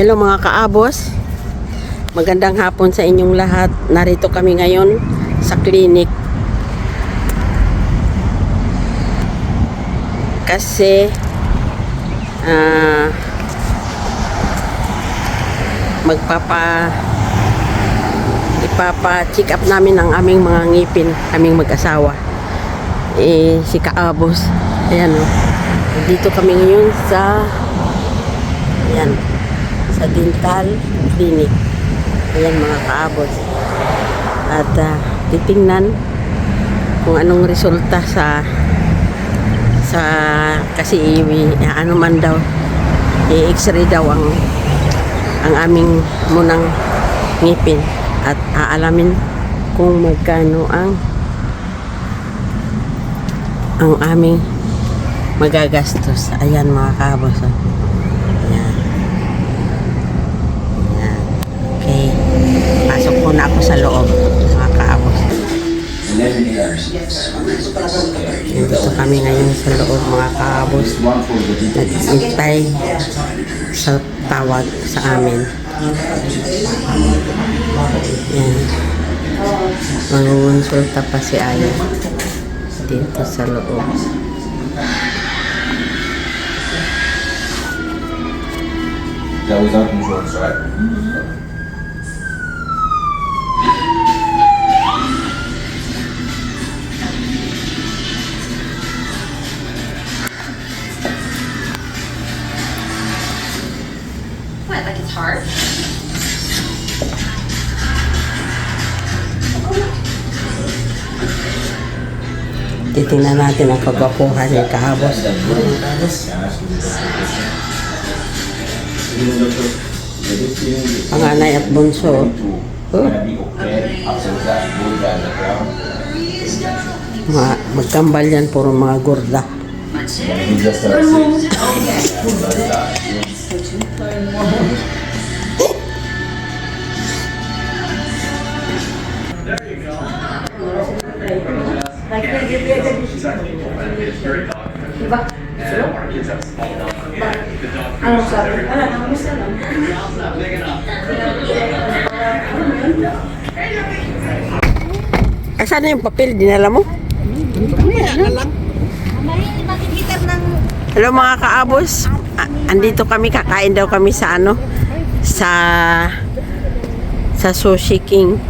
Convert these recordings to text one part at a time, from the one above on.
Hello mga kaabos. Magandang hapon sa inyong lahat. Narito kami ngayon sa clinic. Kasi ah magpapa ipapa-check up namin ang aming mga ngipin, aming mag-asawa. Eh, si Kaabos. Ayan o. Dito kami ngayon sa Ayan. Sa dental clinic. Ayan mga kaabot. At ah, titingnan kung anong resulta sa sa kasi i- ano man daw i-x-ray daw ang ang aming munang ngipin at aalamin kung magkano ang ang aming magagastos. Ayan mga kabos. oh. Ayan. Ayan. Okay. Pasok po na ako sa loob mga kabos. 11 years. Dito kami ngayon sa loob mga detail. Naghintay sa tawag sa amin. Yan. Mangungonsulta pa si Aya dito sa loob. That was insurance, right? What, like hard? Titingnan natin ang kagwapuhan ni Kahabos. Panganay at bunso. Oh, mga, magkambal yan, puro mga gurda. Ay, sana yung papel, dinala mo? Hello mga kaabos. Andito kami, kakain daw kami sa ano? Sa sa Sushi King.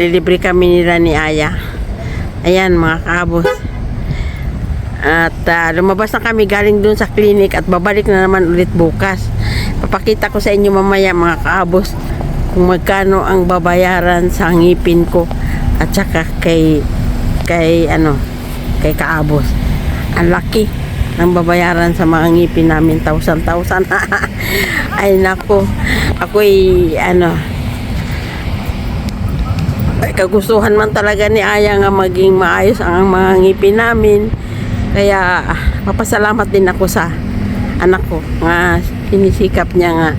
Lilibre kami nila ni Aya. Ayan mga kaabos. At ah, lumabas na kami galing dun sa clinic at babalik na naman ulit bukas. Papakita ko sa inyo mamaya mga kaabos kung magkano ang babayaran sa ngipin ko at saka kay kay ano kay kaabos. Ang laki ng babayaran sa mga ngipin namin, tausan-tausan. Ay nako, ako'y ano, ay, kagustuhan man talaga ni Aya nga maging maayos ang mga ngipin namin. Kaya papasalamat din ako sa anak ko nga sinisikap niya nga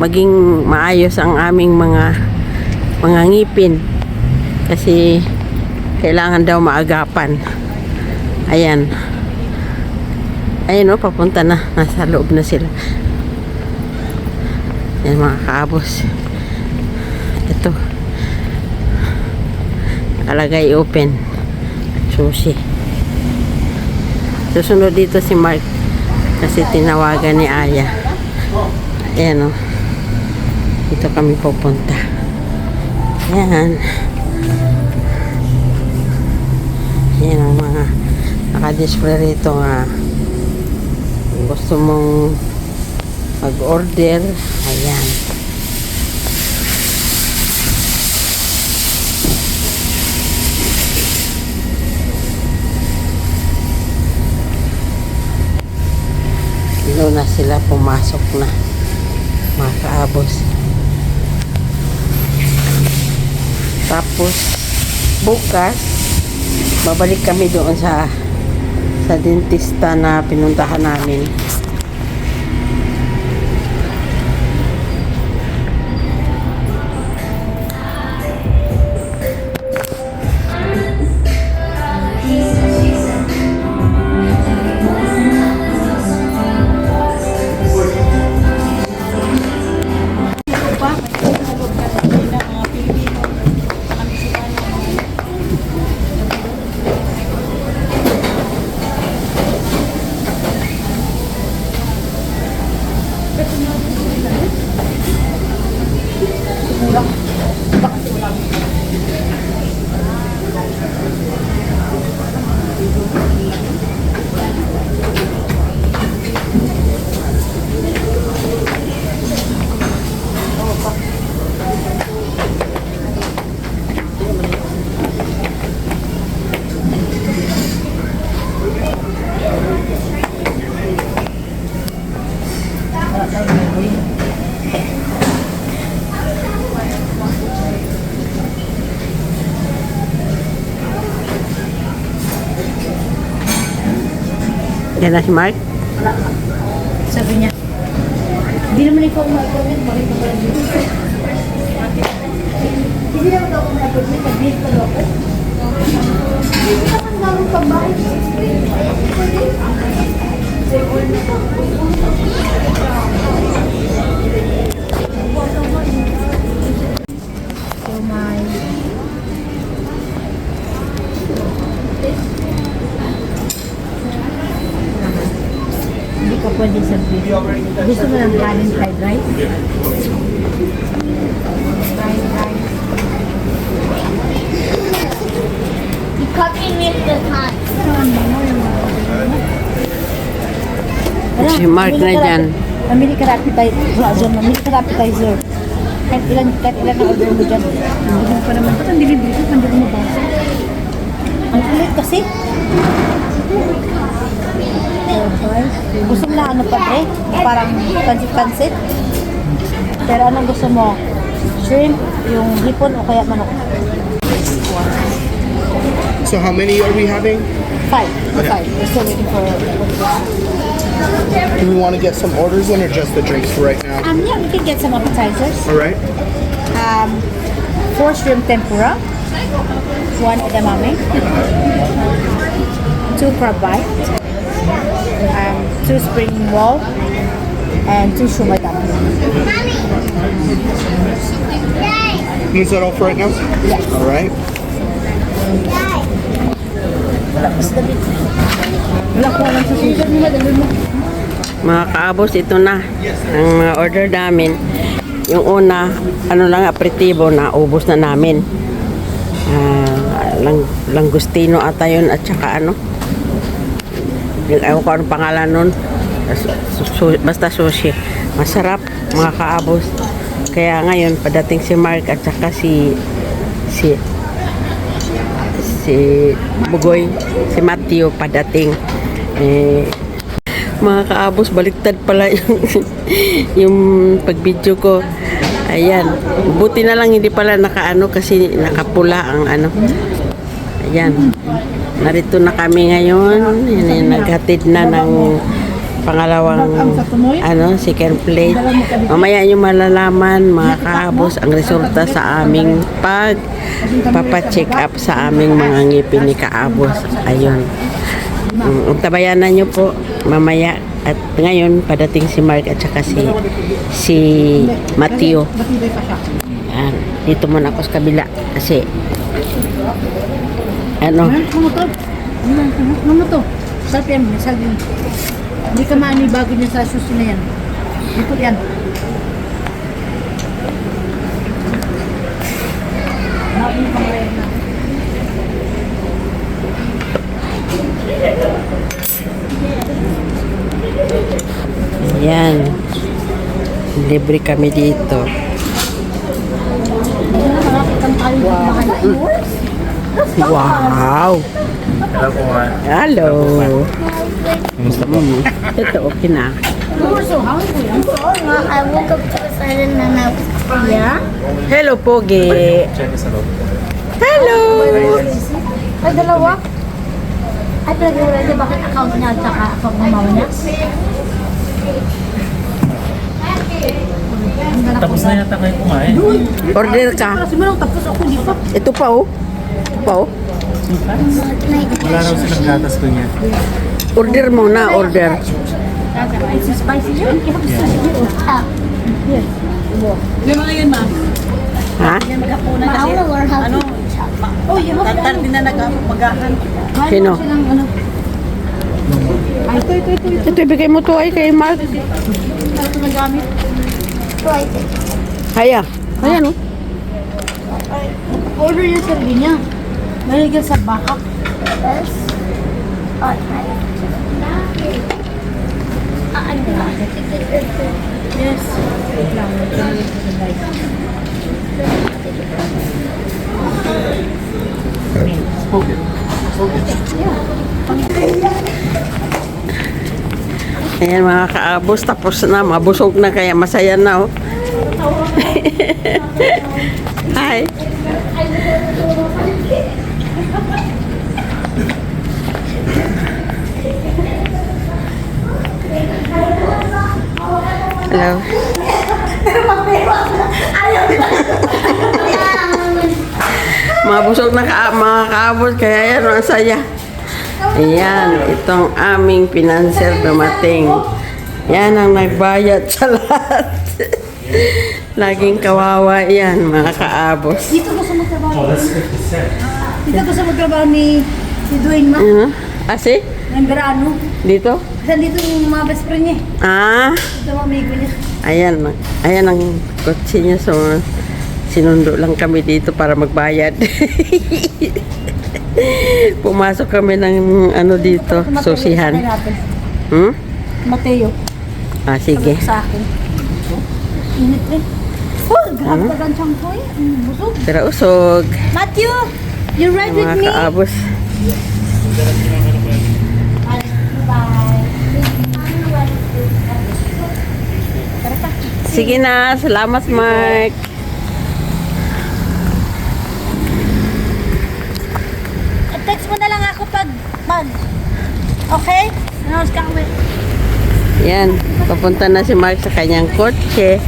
maging maayos ang aming mga mga ngipin kasi kailangan daw maagapan. Ayan. Ayan o, papunta na. Nasa loob na sila. Yan mga kaabos. Ito. Nakalagay open. Sushi. Susunod dito si Mark. Kasi tinawagan ni Aya. Ayan o. Dito kami pupunta. Ayan. Ayan ang mga naka-display rito nga kung gusto mong mag-order. Ayan. Doon na sila pumasok na mga. Tapos, bukas, babalik kami doon sa sa dentista na pinuntahan namin. Yan na si Mark. Sabi niya, hindi naman ikaw ma-appointment, bakit ka pala dito? Hindi naman ako ma-appointment, mag-date ka ako. Hindi naman namin pambahay. So pwede sa video. Gusto mo ng kanin fried rice? Fried rice. You cooking with the pot. Si Mark na dyan. Mamili ka appetizer. Mamili ka appetizer. Kahit ilan, kahit ilan ang order mo dyan. Ang dilim pa naman. Ba't ang dilim dito? Hindi ko mabasa. Ang kulit kasi. Gusto mo na ano pa, pre? Parang pansit-pansit. Pero anong gusto mo? Shrimp, yung hipon o kaya manok? So how many are we having? Five. Five. We're still waiting for... Do we want to get some orders in or just the drinks for right now? Um, yeah, we can get some appetizers. All right. Um, four shrimp tempura, one edamame, two crab bite, two spring roll, and two shumai dumpling. Is that all for right now? Yes. All right. Mga kaabos, ito na. Ang mga order namin. Yung una, ano lang, aperitivo na ubos na namin. Ah, lang, langustino ata yun at saka ano. Ewan ko anong pangalan nun. Basta sushi. Masarap, mga kaabos. Kaya ngayon, padating si Mark at saka si si si Bugoy, si Matthew padating. Eh, mga kaabos, baliktad pala yung, yung pag-video ko. Ayan. Buti na lang hindi pala nakaano kasi nakapula ang ano. Ayan. Narito na kami ngayon. Yan, naghatid na ng pangalawang ano, second plate. Mamaya nyo malalaman mga kaabos ang resulta sa aming pag papacheck up sa aming mga ngipin ni kaabos. Ayun. Um, tabayanan nyo po mamaya at ngayon padating si Mark at saka si si Mateo. Yan. Dito muna ako sa kabila kasi ano Ano to? Ano to? Sarap yan, may salvi. Hindi ka yung bago niya sa susi na yan. Ito yan. Pa rin na. yan. Libre kami dito. Wow! Hello po, ma. Hello! Kumusta po? Mm, ito okay na. I woke up to a sudden and I was Yeah? Hello, Pogi! Check sa loob. Hello! Ay, dalawa? Ay, pinag-ready bakit account niya at saka account ng mama niya? Tapos na yata kayo kumain. Order ka. Kasi manong tapos ako pa. Ito pa oh. Pa oh. Wala raw silang gatas ko niya. Order mo na, order. It's spicy yun. Niya. Yes. Ha? I want to learn how to chop. Oh, yun. Tantar din na nag-magahan. Sino? ano. Ito, ito, ito. ito. Ito, ibigay mo to ay kay Mark. Ito nagamit. Right. Kaya. Kaya no? Ay, order yung sarili niya. Nalagyan sa backup. This. Oh? Yes. Wait lang. wait lang, wait lang. Ayan mga kaabos, tapos na, mabusog na kaya masaya na oh. Hi. Hello. Mabusog na ka, mga kaabos, kaya yan, ang saya. Ayan, itong aming financier dumating. Yan ang nagbayad sa lahat. Laging kawawa yan, mga kaabos. Dito ko sa magtrabaho. Oh, that's 50 cent. Dito ko sa magtrabaho ni, ni Dwayne Ma. Ano? Asi? Ng Verano. Dito? Kasi dito yung mga best friend niya. Ah, Ito mga amigo niya. ayan. Ayan ang kotse niya. So, sinundo lang kami dito para magbayad. Pumasok kami ng ano dito, susihan. Hmm? Mateo. Ah, sige. Sa akin. Init eh. Oh, grabe ka gansang ko eh. Busog. Pero usog. Matthew, you ride with Mga me? kaabos. Sige na. Salamat, Mark. Text mo na lang ako pag, pag, okay? Ano, ka kami. Yan, papunta na si Mark sa kanyang kotse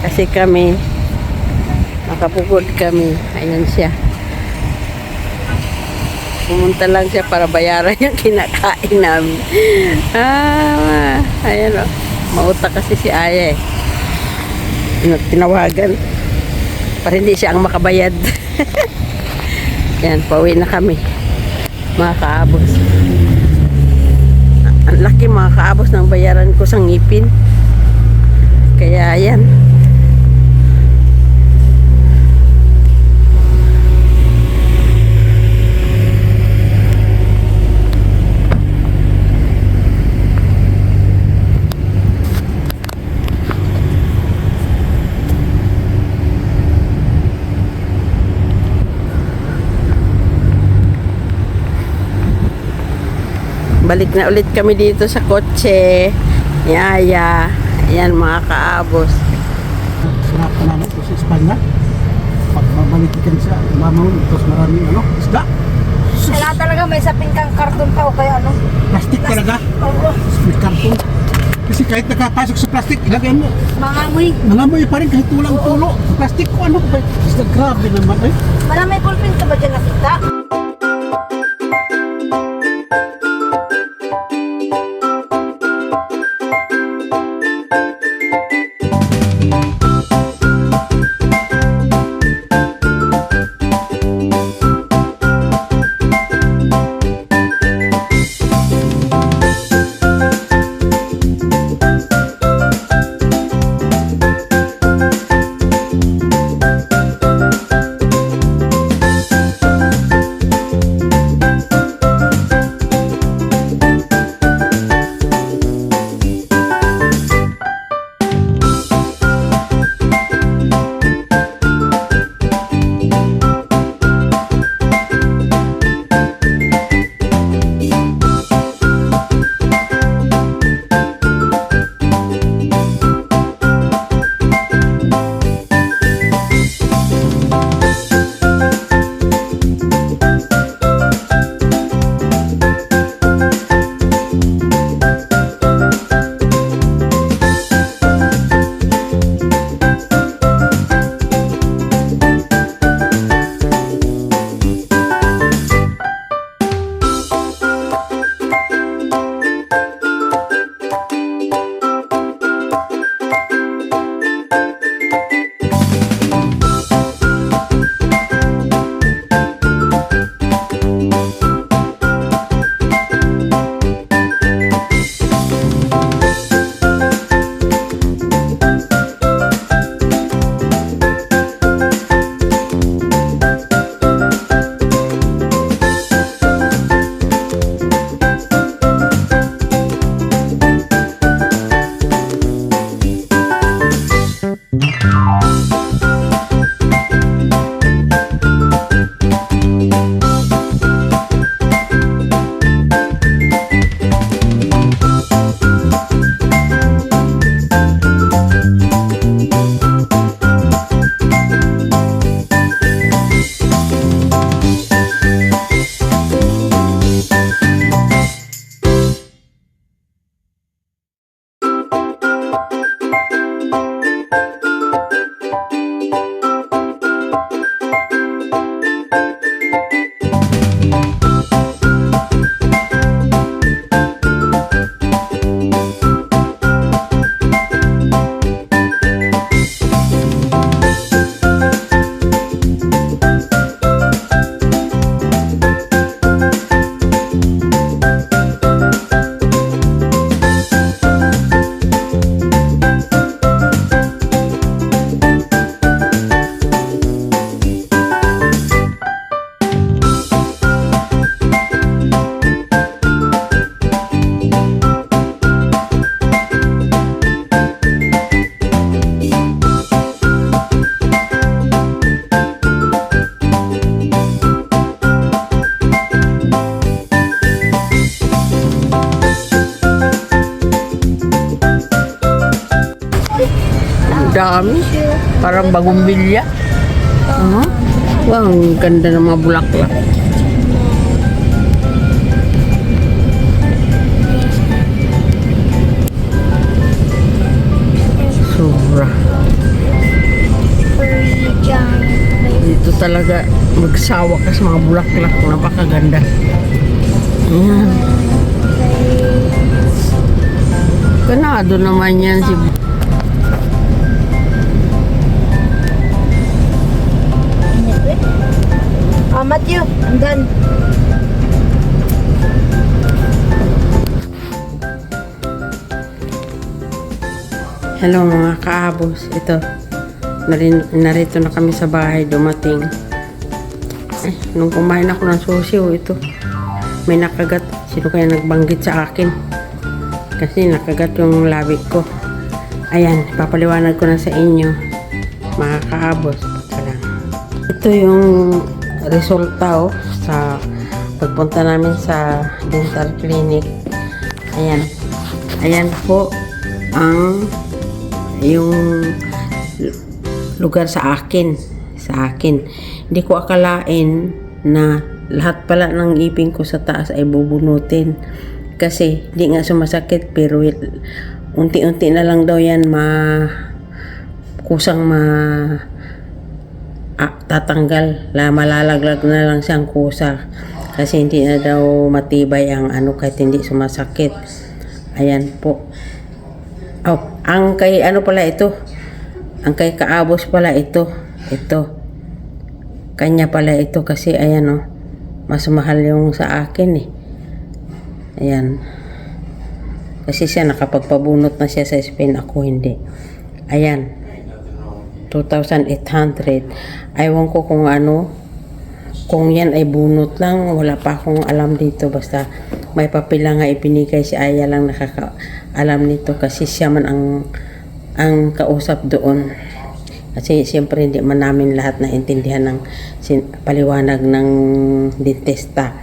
kasi kami makapugod kami. Ayan siya. Pumunta lang siya para bayaran yung kinakain namin. Ah, ayan o. Mauta kasi si Aya eh. Tin- Tinawagan. Para hindi siya ang makabayad. Yan, pauwi na kami. Mga kaabos. Ang laki mga kaabos ng bayaran ko sa ngipin. Kaya yan. Balik na ulit kami dito sa kotse. Yaya. Yan mga kaabos. Sarap ka naman ito sa Espanya. Pag babalik ka sa mamaw, tapos maraming ano, isda. Kailangan talaga may saping kang karton pa o kaya ano. Plastic talaga. Oo. Karton. Kasi kahit nakapasok sa plastic, ilagay mo. Mga amoy. Nangamoy pa rin kahit walang tulo. Plastic ko ano ba? Isda grabe naman eh. Wala may ballpen ka ba dyan nakita? Parang bagong bilya. Uh Wow, ang ganda ng mga bulaklak. Sobra. Dito talaga magsawa ka sa mga bulaklak. Napakaganda. Ayan. Ganado naman yan si Done. Hello mga kaabos. Ito, narito na kami sa bahay dumating. Eh, nung kumain ako ng sushi, oh, ito. May nakagat. Sino kaya nagbanggit sa akin? Kasi nakagat yung labi ko. Ayan, papaliwanag ko na sa inyo. Mga kaabos. Ito yung resulta oh, sa pagpunta namin sa dental clinic. Ayan. Ayan po ang yung lu- lugar sa akin. Sa akin. Hindi ko akalain na lahat pala ng ipin ko sa taas ay bubunutin. Kasi di nga sumasakit pero unti-unti na lang daw yan ma kusang ma ah, tatanggal. La malalaglag na lang siyang kusa. Kasi hindi na daw matibay ang ano kahit hindi sumasakit. Ayan po. Oh, ang kay ano pala ito? Ang kay kaabos pala ito. Ito. Kanya pala ito kasi ayan oh. Mas mahal yung sa akin eh. Ayan. Kasi siya nakapagpabunot na siya sa Spain ako hindi. Ayan 2,800. Aywan ko kung ano, kung yan ay bunot lang, wala pa akong alam dito. Basta may papila nga ipinigay si Aya lang nakaka-alam nito kasi siya man ang ang kausap doon. Kasi siyempre hindi man namin lahat na intindihan ng paliwanag ng dentista.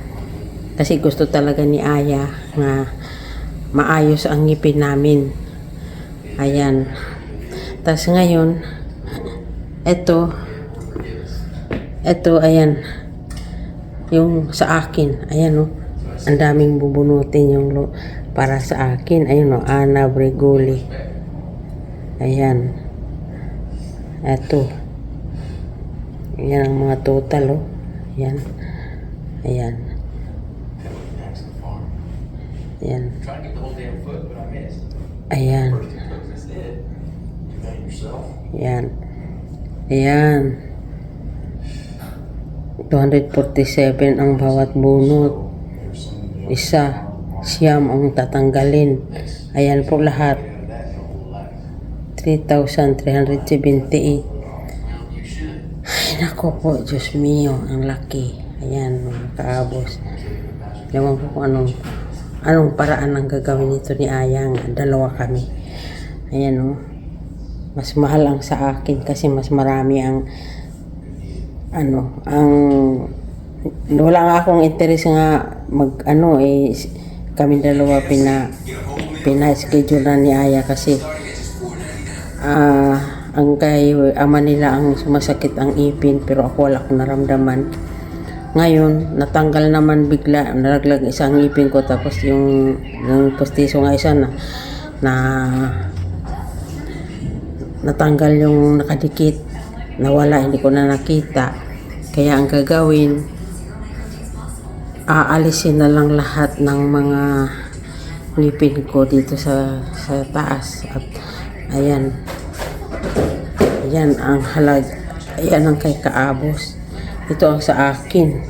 Kasi gusto talaga ni Aya na maayos ang ngipin namin. Ayan. Tapos ngayon, ito, ito, ayan, yung sa akin, ayan o, ang daming bubunutin yung lo, para sa akin, ayun o, Ana Bregoli, ayan, ito, ayan ang mga total o, ayan, ayan, ayan, ayan, ayan, Ayan. 247 ang bawat bunot. Isa. Siyam ang tatanggalin. Ayan po lahat. 3,378. Ay, nako po. Diyos mio. Ang laki. Ayan, mga kaabos. Ewan ko kung anong anong paraan ang gagawin nito ni Ayang. Dalawa kami. Ayan, oh mas mahal ang sa akin kasi mas marami ang ano ang wala nga akong interest nga mag ano eh kami dalawa pina pina schedule na ni Aya kasi ah ang kay ama nila ang sumasakit ang ipin pero ako wala akong naramdaman. Ngayon natanggal naman bigla nalaglag isang ipin ko tapos yung yung postiso nga isa na na natanggal yung nakadikit nawala hindi ko na nakita. Kaya ang gagawin aalisin na lang lahat ng mga ngipin ko dito sa sa taas. At ayan ayan ang halag ayan ang kay kaabos. Ito ang sa akin.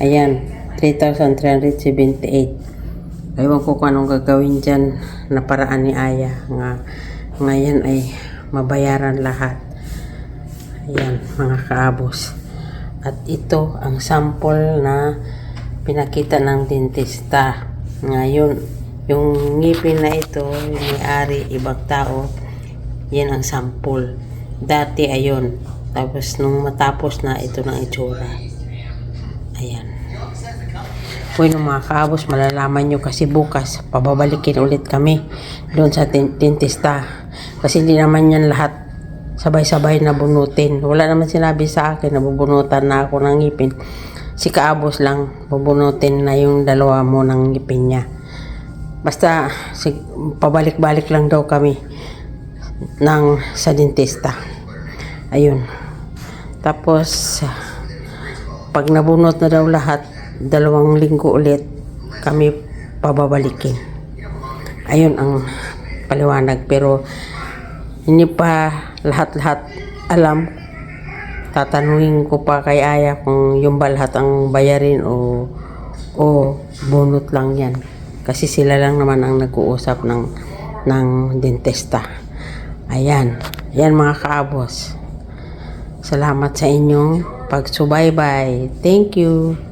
Ayan 3,378 Ewan ko kung anong gagawin dyan na paraan ni Aya nga ngayon ay mabayaran lahat. Ayan, mga kaabos. At ito ang sample na pinakita ng dentista. Ngayon, yung ngipin na ito, may-ari, ibang tao, yan ang sample. Dati ayon. Tapos nung matapos na, ito ng itsura. Ayan. Bueno mga kaabos, malalaman nyo kasi bukas, pababalikin ulit kami doon sa den- dentista. Kasi hindi naman yan lahat sabay-sabay na bunutin. Wala naman sinabi sa akin na bubunutan na ako ng ngipin. Si Kaabos lang, bubunutin na yung dalawa mo ng ngipin niya. Basta, sig- pabalik-balik lang daw kami ng sa dentista. Ayun. Tapos, pag nabunot na daw lahat, dalawang linggo ulit kami pababalikin. Ayun ang paliwanag. Pero, hindi pa lahat-lahat alam. Tatanungin ko pa kay Aya kung yung ba lahat ang bayarin o o bunot lang yan. Kasi sila lang naman ang nag-uusap ng ng dentista. Ayan. Ayan mga kaabos. Salamat sa inyong pagsubaybay. Thank you.